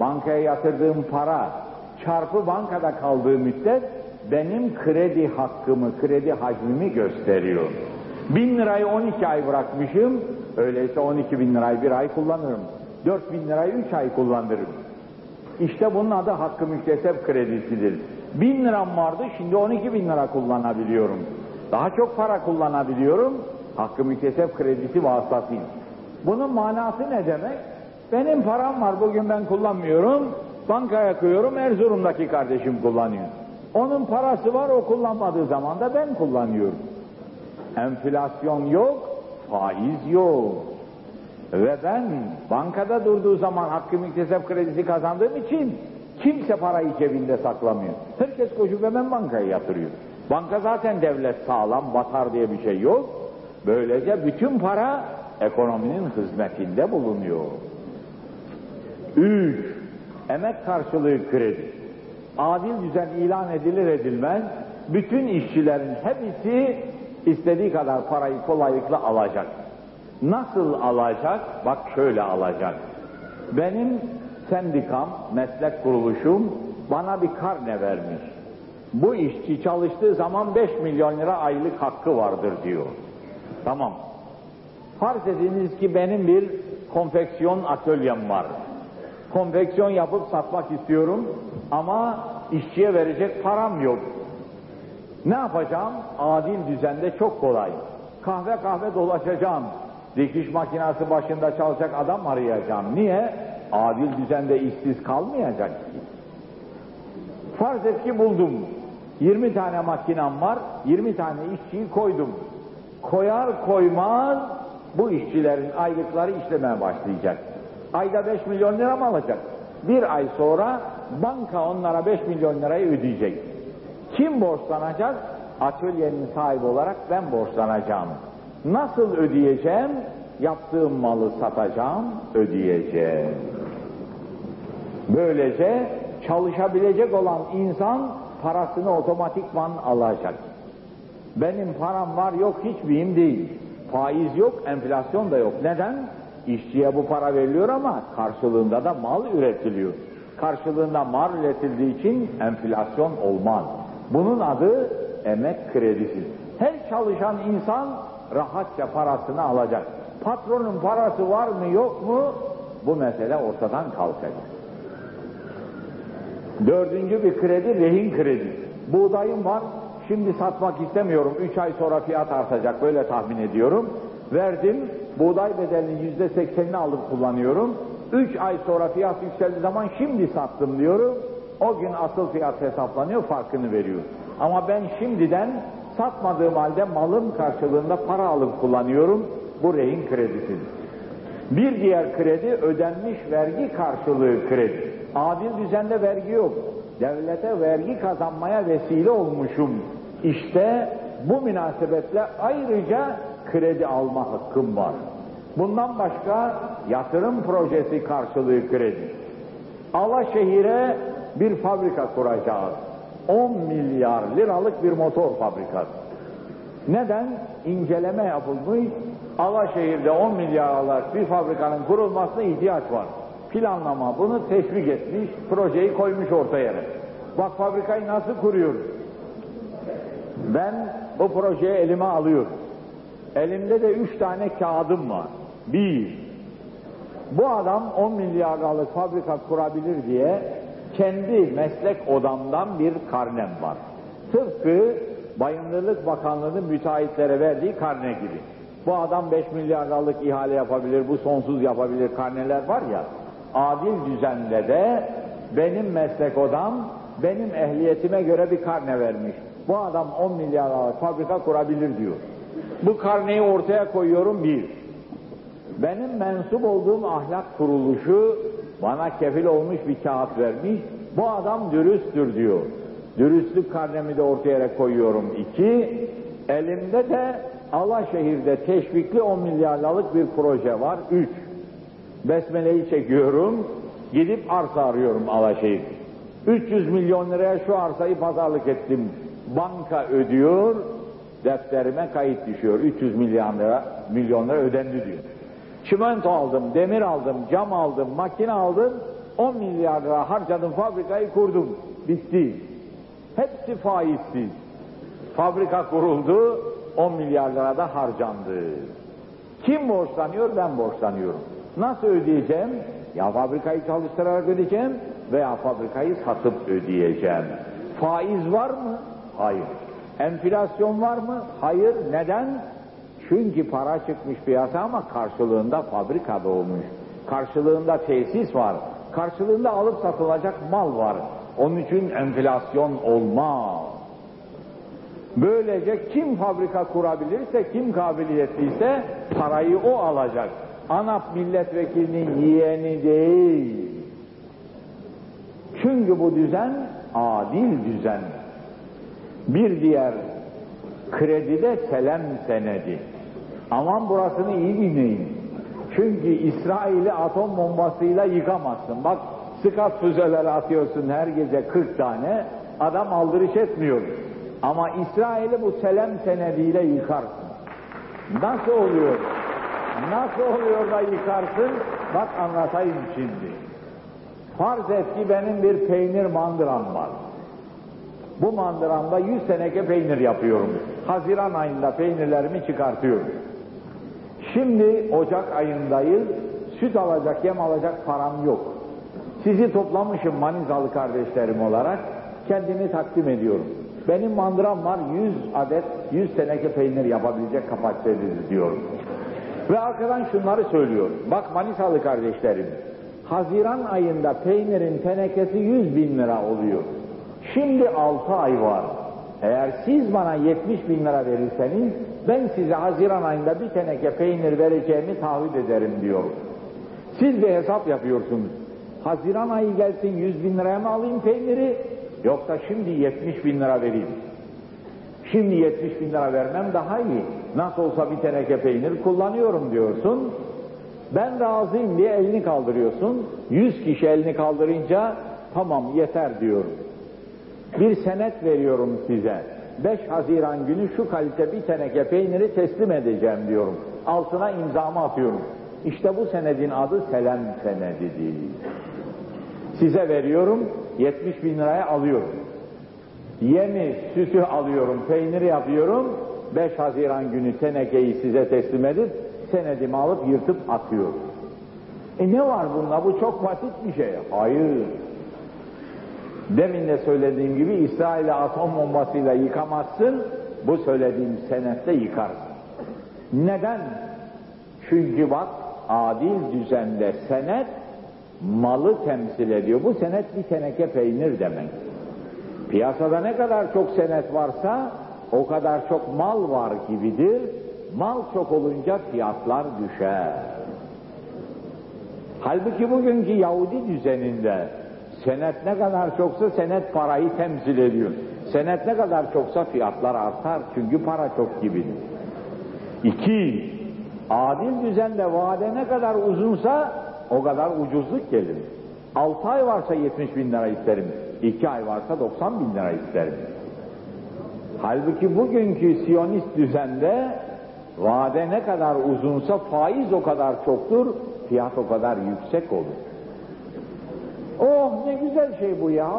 bankaya yatırdığım para çarpı bankada kaldığı müddet benim kredi hakkımı, kredi hacmimi gösteriyor. Bin lirayı 12 ay bırakmışım, öyleyse 12 bin lirayı bir ay kullanırım. 4 bin lirayı 3 ay kullanırım. İşte bunun adı hakkı müktesep kredisidir. Bin liram vardı, şimdi 12 bin lira kullanabiliyorum. Daha çok para kullanabiliyorum, hakkı müktesep kredisi vasıtasıyla. Bunun manası ne demek? Benim param var, bugün ben kullanmıyorum, bankaya koyuyorum, Erzurum'daki kardeşim kullanıyor. Onun parası var, o kullanmadığı zaman da ben kullanıyorum. Enflasyon yok, faiz yok. Ve ben bankada durduğu zaman hakkı müktesep kredisi kazandığım için kimse parayı cebinde saklamıyor. Herkes koşup hemen bankaya yatırıyor. Banka zaten devlet sağlam, batar diye bir şey yok. Böylece bütün para ekonominin hizmetinde bulunuyor. Üç, emek karşılığı kredi. Adil düzen ilan edilir edilmez, bütün işçilerin hepsi istediği kadar parayı kolaylıkla alacak. Nasıl alacak? Bak şöyle alacak. Benim sendikam, meslek kuruluşum bana bir karne vermiş. Bu işçi çalıştığı zaman 5 milyon lira aylık hakkı vardır diyor. Tamam. Farz ediniz ki benim bir konfeksiyon atölyem var. Konfeksiyon yapıp satmak istiyorum ama işçiye verecek param yok. Ne yapacağım? Adil düzende çok kolay. Kahve kahve dolaşacağım. Dikiş makinası başında çalışacak adam arayacağım. Niye? Adil düzende işsiz kalmayacak. Farz et ki buldum. 20 tane makinem var, 20 tane işçiyi koydum. Koyar koymaz bu işçilerin aylıkları işlemeye başlayacak. Ayda 5 milyon lira mı alacak? Bir ay sonra banka onlara 5 milyon lirayı ödeyecek. Kim borçlanacak? Atölyenin sahibi olarak ben borçlanacağım. Nasıl ödeyeceğim? Yaptığım malı satacağım, ödeyeceğim. Böylece çalışabilecek olan insan parasını otomatikman alacak. Benim param var yok hiç mühim değil. Faiz yok, enflasyon da yok. Neden? İşçiye bu para veriliyor ama karşılığında da mal üretiliyor. Karşılığında mal üretildiği için enflasyon olmaz. Bunun adı emek kredisi. Her çalışan insan rahatça parasını alacak. Patronun parası var mı yok mu bu mesele ortadan kalkacak. Dördüncü bir kredi rehin kredi. Buğdayım var şimdi satmak istemiyorum. Üç ay sonra fiyat artacak böyle tahmin ediyorum. Verdim buğday bedelinin yüzde seksenini alıp kullanıyorum. Üç ay sonra fiyat yükseldiği zaman şimdi sattım diyorum. O gün asıl fiyat hesaplanıyor farkını veriyor. Ama ben şimdiden satmadığım halde malım karşılığında para alıp kullanıyorum. Bu rehin kredisidir. Bir diğer kredi ödenmiş vergi karşılığı kredi. Adil düzende vergi yok. Devlete vergi kazanmaya vesile olmuşum. İşte bu münasebetle ayrıca kredi alma hakkım var. Bundan başka yatırım projesi karşılığı kredi. Alaşehir'e bir fabrika kuracağız. 10 milyar liralık bir motor fabrikası. Neden? İnceleme yapılmış. Alaşehir'de 10 milyar liralık bir fabrikanın kurulmasına ihtiyaç var. Planlama bunu teşvik etmiş, projeyi koymuş ortaya. Bak fabrikayı nasıl kuruyoruz? Ben bu projeyi elime alıyorum. Elimde de üç tane kağıdım var. Bir, bu adam 10 milyar liralık fabrika kurabilir diye kendi meslek odamdan bir karnem var. Tıpkı Bayındırlık Bakanlığı'nın müteahhitlere verdiği karne gibi. Bu adam 5 milyar liralık ihale yapabilir, bu sonsuz yapabilir karneler var ya. Adil düzende de benim meslek odam benim ehliyetime göre bir karne vermiş. Bu adam 10 milyar liralık fabrika kurabilir diyor. Bu karneyi ortaya koyuyorum bir. Benim mensup olduğum ahlak kuruluşu bana kefil olmuş bir kağıt vermiş. Bu adam dürüsttür diyor. Dürüstlük karnemi de ortaya koyuyorum. iki. Elimde de Alaşehir'de teşvikli 10 milyar liralık bir proje var. Üç. Besmele'yi çekiyorum. Gidip arsa arıyorum Alaşehir. 300 milyon liraya şu arsayı pazarlık ettim. Banka ödüyor, defterime kayıt düşüyor. 300 milyon lira, milyon lira ödendi diyor. Çimento aldım, demir aldım, cam aldım, makine aldım. 10 milyar lira harcadım fabrikayı kurdum. Bitti. Hepsi faizsiz. Fabrika kuruldu, 10 milyar lira da harcandı. Kim borçlanıyor? Ben borçlanıyorum. Nasıl ödeyeceğim? Ya fabrikayı çalıştırarak ödeyeceğim veya fabrikayı satıp ödeyeceğim. Faiz var mı? Hayır. Enflasyon var mı? Hayır. Neden? Çünkü para çıkmış piyasa ama karşılığında fabrika doğmuş. Karşılığında tesis var. Karşılığında alıp satılacak mal var. Onun için enflasyon olmaz. Böylece kim fabrika kurabilirse, kim kabiliyetliyse parayı o alacak. ANAP milletvekilinin yeğeni değil. Çünkü bu düzen adil düzen. Bir diğer kredide selam senedi. Aman burasını iyi dinleyin. Çünkü İsrail'i atom bombasıyla yıkamazsın. Bak sıkat füzeleri atıyorsun her gece 40 tane. Adam aldırış etmiyor. Ama İsrail'i bu selam senediyle yıkarsın. Nasıl oluyor? Nasıl oluyor da yıkarsın? Bak anlatayım şimdi. Farz et ki benim bir peynir mandıram var. Bu mandıramda 100 seneke peynir yapıyorum. Haziran ayında peynirlerimi çıkartıyorum. Şimdi Ocak ayındayız. Süt alacak, yem alacak param yok. Sizi toplamışım Manizalı kardeşlerim olarak. Kendimi takdim ediyorum. Benim mandıram var 100 adet 100 teneke peynir yapabilecek kapasitedir diyorum. Ve arkadan şunları söylüyor. Bak Manisalı kardeşlerim. Haziran ayında peynirin tenekesi 100 bin lira oluyor. Şimdi 6 ay var. Eğer siz bana 70 bin lira verirseniz ben size Haziran ayında bir teneke peynir vereceğimi taahhüt ederim diyor. Siz bir hesap yapıyorsunuz. Haziran ayı gelsin 100 bin liraya mı alayım peyniri yoksa şimdi 70 bin lira vereyim. Şimdi 70 bin lira vermem daha iyi. Nasıl olsa bir teneke peynir kullanıyorum diyorsun. Ben razıyım diye elini kaldırıyorsun. 100 kişi elini kaldırınca tamam yeter diyorum. Bir senet veriyorum size. 5 Haziran günü şu kalite bir teneke peyniri teslim edeceğim diyorum. Altına imzamı atıyorum. İşte bu senedin adı selam senedidir. Size veriyorum, 70 bin liraya alıyorum. Yemi, sütü alıyorum, peyniri yapıyorum. 5 Haziran günü tenekeyi size teslim edip senedimi alıp yırtıp atıyorum. E ne var bunda? Bu çok basit bir şey. Hayır. Demin de söylediğim gibi İsrail'e atom bombasıyla yıkamazsın, bu söylediğim senette yıkarsın. Neden? Çünkü bak adil düzende senet malı temsil ediyor. Bu senet bir teneke peynir demek. Piyasada ne kadar çok senet varsa o kadar çok mal var gibidir. Mal çok olunca fiyatlar düşer. Halbuki bugünkü Yahudi düzeninde senet ne kadar çoksa senet parayı temsil ediyor. Senet ne kadar çoksa fiyatlar artar çünkü para çok gibidir. İki, adil düzende vade ne kadar uzunsa o kadar ucuzluk gelir. Altı ay varsa 70 bin lira isterim. iki ay varsa 90 bin lira isterim. Halbuki bugünkü siyonist düzende vade ne kadar uzunsa faiz o kadar çoktur, fiyat o kadar yüksek olur. Oh ne güzel şey bu ya.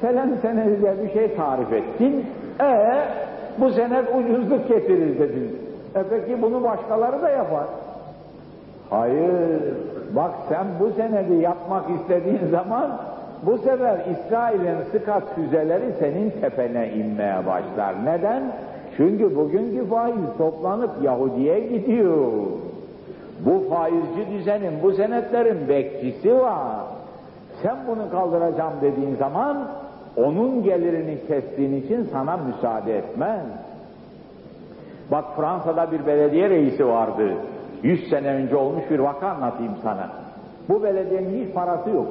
Selam senediyle bir şey tarif ettin. E bu senet ucuzluk getirir dedin. E peki bunu başkaları da yapar. Hayır. Bak sen bu senedi yapmak istediğin zaman bu sefer İsrail'in sıkat füzeleri senin tepene inmeye başlar. Neden? Çünkü bugünkü faiz toplanıp Yahudi'ye gidiyor. Bu faizci düzenin, bu senetlerin bekçisi var. Sen bunu kaldıracağım dediğin zaman onun gelirini kestiğin için sana müsaade etmez. Bak Fransa'da bir belediye reisi vardı. Yüz sene önce olmuş bir vaka anlatayım sana. Bu belediyenin hiç parası yok.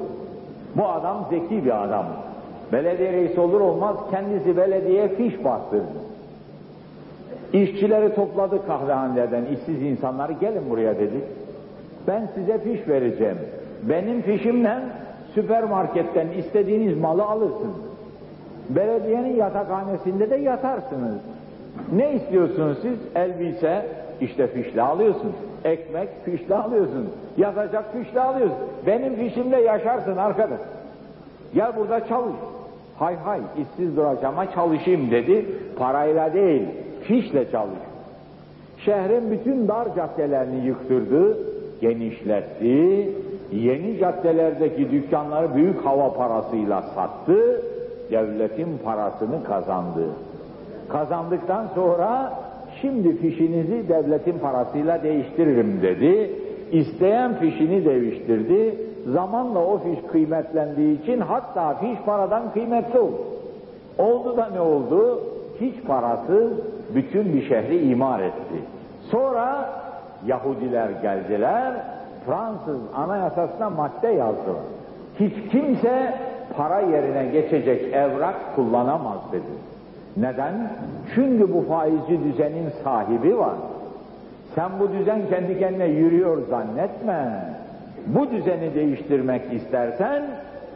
Bu adam zeki bir adam. Belediye reisi olur olmaz kendisi belediyeye fiş bastırdı. İşçileri topladı kahvehanelerden, işsiz insanları gelin buraya dedi. Ben size fiş vereceğim. Benim fişimle süpermarketten istediğiniz malı alırsınız. Belediyenin yatakhanesinde de yatarsınız. Ne istiyorsunuz siz? Elbise, işte fişle alıyorsun. Ekmek, fişle alıyorsun. Yazacak fişle alıyoruz. Benim fişimle yaşarsın arkadaş. Gel burada çalış. Hay hay işsiz duracağıma çalışayım dedi. Parayla değil, fişle çalış. Şehrin bütün dar caddelerini yıktırdı, genişletti, yeni caddelerdeki dükkanları büyük hava parasıyla sattı, devletin parasını kazandı. Kazandıktan sonra şimdi fişinizi devletin parasıyla değiştiririm dedi. İsteyen fişini değiştirdi. Zamanla o fiş kıymetlendiği için hatta fiş paradan kıymetli oldu. Oldu da ne oldu? Hiç parası bütün bir şehri imar etti. Sonra Yahudiler geldiler, Fransız anayasasına madde yazdılar. Hiç kimse para yerine geçecek evrak kullanamaz dedi. Neden? Çünkü bu faizci düzenin sahibi var. Sen bu düzen kendi kendine yürüyor zannetme. Bu düzeni değiştirmek istersen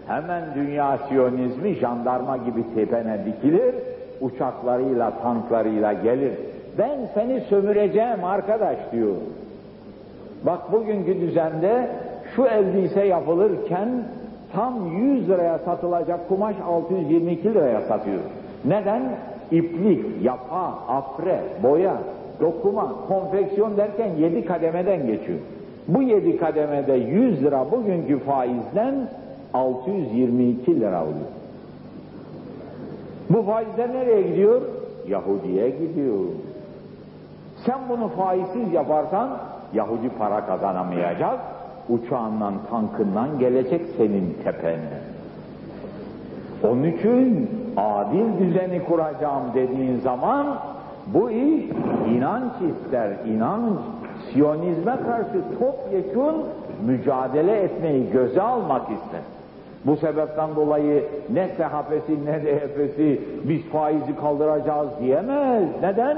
hemen dünya siyonizmi jandarma gibi tepene dikilir, uçaklarıyla, tanklarıyla gelir. Ben seni sömüreceğim arkadaş diyor. Bak bugünkü düzende şu elbise yapılırken tam 100 liraya satılacak kumaş 622 liraya satıyor. Neden? İplik, yapa, afre, boya, dokuma, konfeksiyon derken 7 kademeden geçiyor. Bu 7 kademede 100 lira bugünkü faizden 622 lira oluyor. Bu faizler nereye gidiyor? Yahudi'ye gidiyor. Sen bunu faizsiz yaparsan Yahudi para kazanamayacak, uçağından, tankından gelecek senin tepene. Onun için adil düzeni kuracağım dediğin zaman bu iş inanç ister, inanç. Siyonizme karşı topyekun mücadele etmeyi göze almak ister. Bu sebepten dolayı ne SHP'si ne DHP'si biz faizi kaldıracağız diyemez. Neden?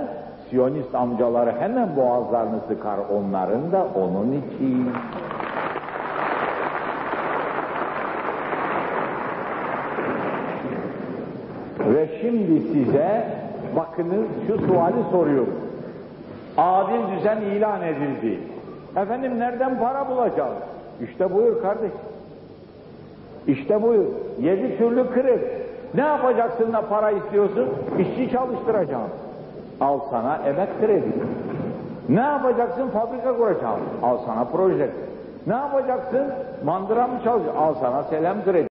Siyonist amcaları hemen boğazlarını sıkar onların da onun için. Ve şimdi size bakınız şu suali soruyorum. Adil düzen ilan edildi. Efendim nereden para bulacağız? İşte buyur kardeş. İşte buyur. Yedi türlü kredi. Ne yapacaksın da para istiyorsun? İşçi çalıştıracaksın. Al sana emek kredi. Ne yapacaksın? Fabrika kuracaksın. Al sana proje. Ne yapacaksın? Mandıra mı çalışacaksın? Al sana selam kredi.